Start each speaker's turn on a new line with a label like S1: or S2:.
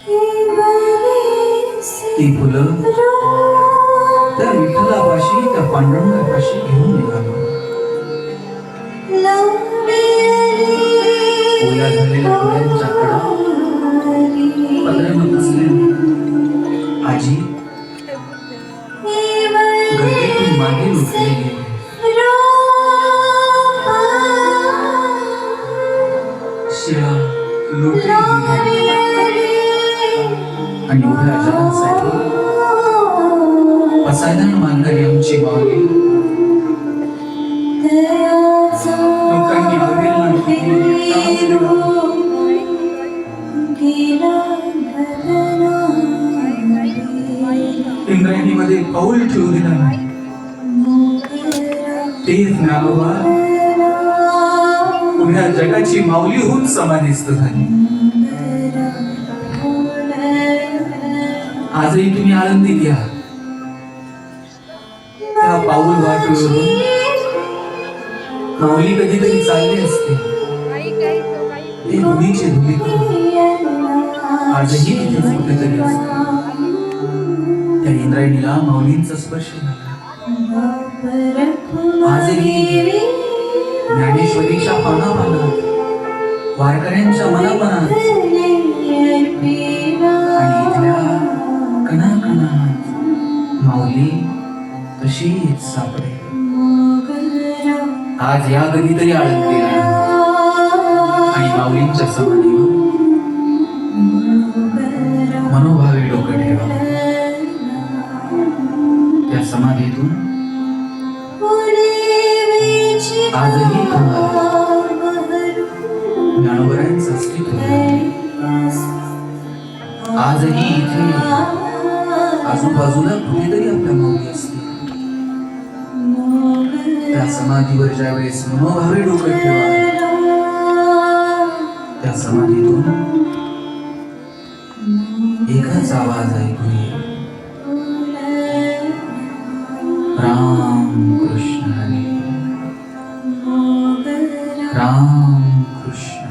S1: ती फुलं त्या विठ्ठलापाशी त्या पांडुरंगापाशी घेऊन निघालो. ओल्या झालेल्या डोळ्यांच्या कडा आजी गर्दीतून मागे लुटले गेले. शिळा गेली. आणि उभ्या जगासाठी पसायदान मानणारी आमची माऊली लोकांनी बघेल इंद्रायणीमध्ये पाऊल ठेवू दिला नाही. ते ज्ञानोबा उभ्या जगाची माऊली होऊन समाधिस्थ झाली. आजही तुम्ही आनंदीत या. त्या पाऊल वाटेवरून माऊली कधीतरी चालली असते. ते धुळीचे धुनी आजही तिथे कुठेतरी असते त्या इंद्रायणीला माऊलींचा स्पर्श झाला. आजही ज्ञानेश्वरीच्या पानापानात वारकऱ्यांच्या मनामनात माऊली तशीच सापडे? आज या कधीतरी आळंदीला आणि माऊलींच्या समाधीवर मनोभावे डोकं ठेवा. त्या समाधीतून आजही तुम्हाला अस्तित्व आजही इथे आजूबाजूला कुठेतरी आपल्या माऊली असते त्या समाधीवर ज्या वेळेस मनोभावे डोकं ठेवा त्या समाधीतून एकच आवाज ऐकू ये. राम कृष्ण राम कृष्ण